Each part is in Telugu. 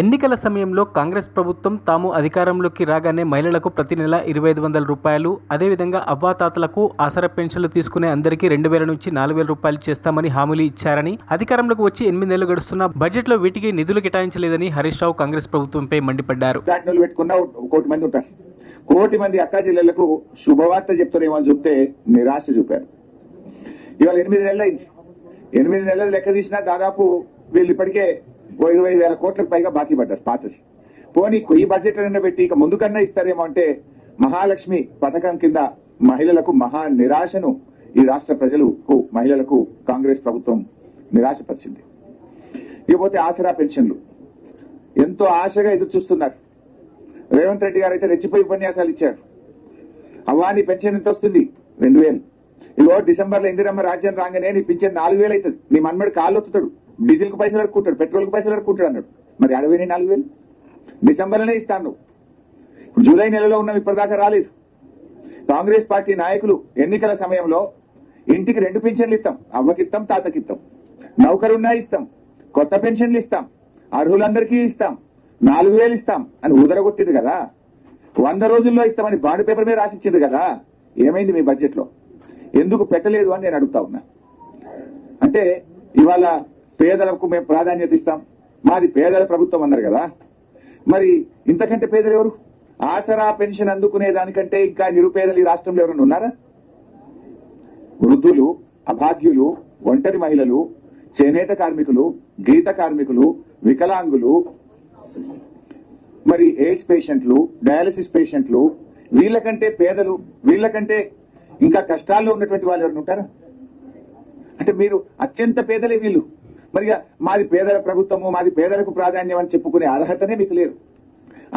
ఎన్నికల సమయంలో కాంగ్రెస్ ప్రభుత్వం తాము అధికారంలోకి రాగానే మహిళలకు ప్రతి నెల ఇరవై ఐదు వందల రూపాయలు అదేవిధంగా అవ్వాతాతలకు ఆసరా పెన్షన్లు తీసుకునే అందరికీ రెండు వేల నుంచి నాలుగు వేల రూపాయలు చేస్తామని హామీలు ఇచ్చారని అధికారంలోకి వచ్చి ఎనిమిది నెలలు గడుస్తున్న బడ్జెట్లో వీటికి నిధులు కేటాయించలేదని హరీష్ రావు కాంగ్రెస్ ప్రభుత్వంపై మండిపడ్డారు. పెట్టుకున్న కోటి మంది ఉంటారు. కోటి మంది అక్కా జిల్లలకు శుభవార్త చెప్తారేమో అని చెప్తే నిరాశ చూపారు. ఇవాళ ఎనిమిది నెలలు అయింది ఎనిమిది నెలలు లెక్క తీసినా దాదాపు వీళ్ళు ఇప్పటికే ఇరవై వేల కోట్లకు పైగా బాకీ పడ్డారు పాతది. పోనీ ఈ బడ్జెట్ అయినా పెట్టి ఇక ముందు కన్నా ఇస్తారేమో అంటే మహాలక్ష్మి పథకం కింద మహిళలకు మహా నిరాశను ఈ రాష్ట్ర ప్రజలకు మహిళలకు కాంగ్రెస్ ప్రభుత్వం నిరాశపరిచింది. ఇకపోతే ఆసరా పెన్షన్లు. ఎంతో ఆశగా ఎదురు చూస్తున్నారు. రేవంత్ రెడ్డి గారు అయితే రెచ్చిపోయి ఉపన్యాసాలు ఇచ్చారు. అవ్వాని పెన్షన్ ఎంత వస్తుంది? రెండు వేలు. ఇదిగో డిసెంబర్లో ఇందిరమ్మ రాజ్యం రాగానే నీ పెన్షన్ నాలుగు వేలు అవుతుంది. నీ మన్మడు కాళ్ళు ఒత్తుతాడు. డీజిల్కు పైసలు అడుక్కుంటాడు పెట్రోల్కు పైసలు అడుక్కుంటాడు అన్నాడు. మరి అడవి నాలుగు వేలు డిసెంబర్లోనే ఇస్తాను. ఇప్పుడు జూలై నెలలో ఉన్నాం ఇప్పటిదాకా రాలేదు. కాంగ్రెస్ పార్టీ నాయకులు ఎన్నికల సమయంలో ఇంటికి రెండు పెన్షన్లు ఇస్తాం. అవ్వకిస్తాం తాతకిస్తాం. నౌకరున్నా ఇస్తాం. కొత్త పెన్షన్లు ఇస్తాం. అర్హులందరికీ ఇస్తాం. నాలుగు వేలు ఇస్తాం అని ఉదరగొట్టింది కదా. వంద రోజుల్లో ఇస్తామని బాండ్ పేపర్ మీద రాసిచ్చింది కదా. ఏమైంది మీ బడ్జెట్లో? ఎందుకు పెట్టలేదు అని నేను అడుగుతా ఉన్నా. అంటే ఇవాళ పేదలకు మేము ప్రాధాన్యత ఇస్తాం. మాది పేదల ప్రభుత్వం అన్నారు కదా. మరి ఇంతకంటే పేదలు ఎవరు? ఆసరా పెన్షన్ అందుకునే దానికంటే ఇంకా నిరుపేదలు ఈ రాష్ట్రంలో ఎవరైనా ఉన్నారా? వృద్ధులు అభాగ్యులు ఒంటరి మహిళలు చేనేత కార్మికులు గీత కార్మికులు వికలాంగులు మరి ఎయిడ్స్ పేషెంట్లు డయాలసిస్ పేషెంట్లు వీళ్ళకంటే పేదలు వీళ్ళకంటే ఇంకా కష్టాల్లో ఉన్నటువంటి వాళ్ళు ఎవరైనా ఉంటారా? అంటే మీరు అత్యంత పేదలే వీళ్ళు. మరి మాది పేదల ప్రభుత్వము మాది పేదలకు ప్రాధాన్యం అని చెప్పుకునే అర్హతనే మీకు లేదు.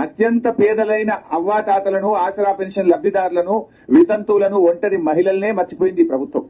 అత్యంత పేదలైన అవ్వాతాతలను ఆసరా పెన్షన్ లబ్ధిదారులను వితంతువులను ఒంటరి మహిళలనే మర్చిపోయింది ప్రభుత్వం.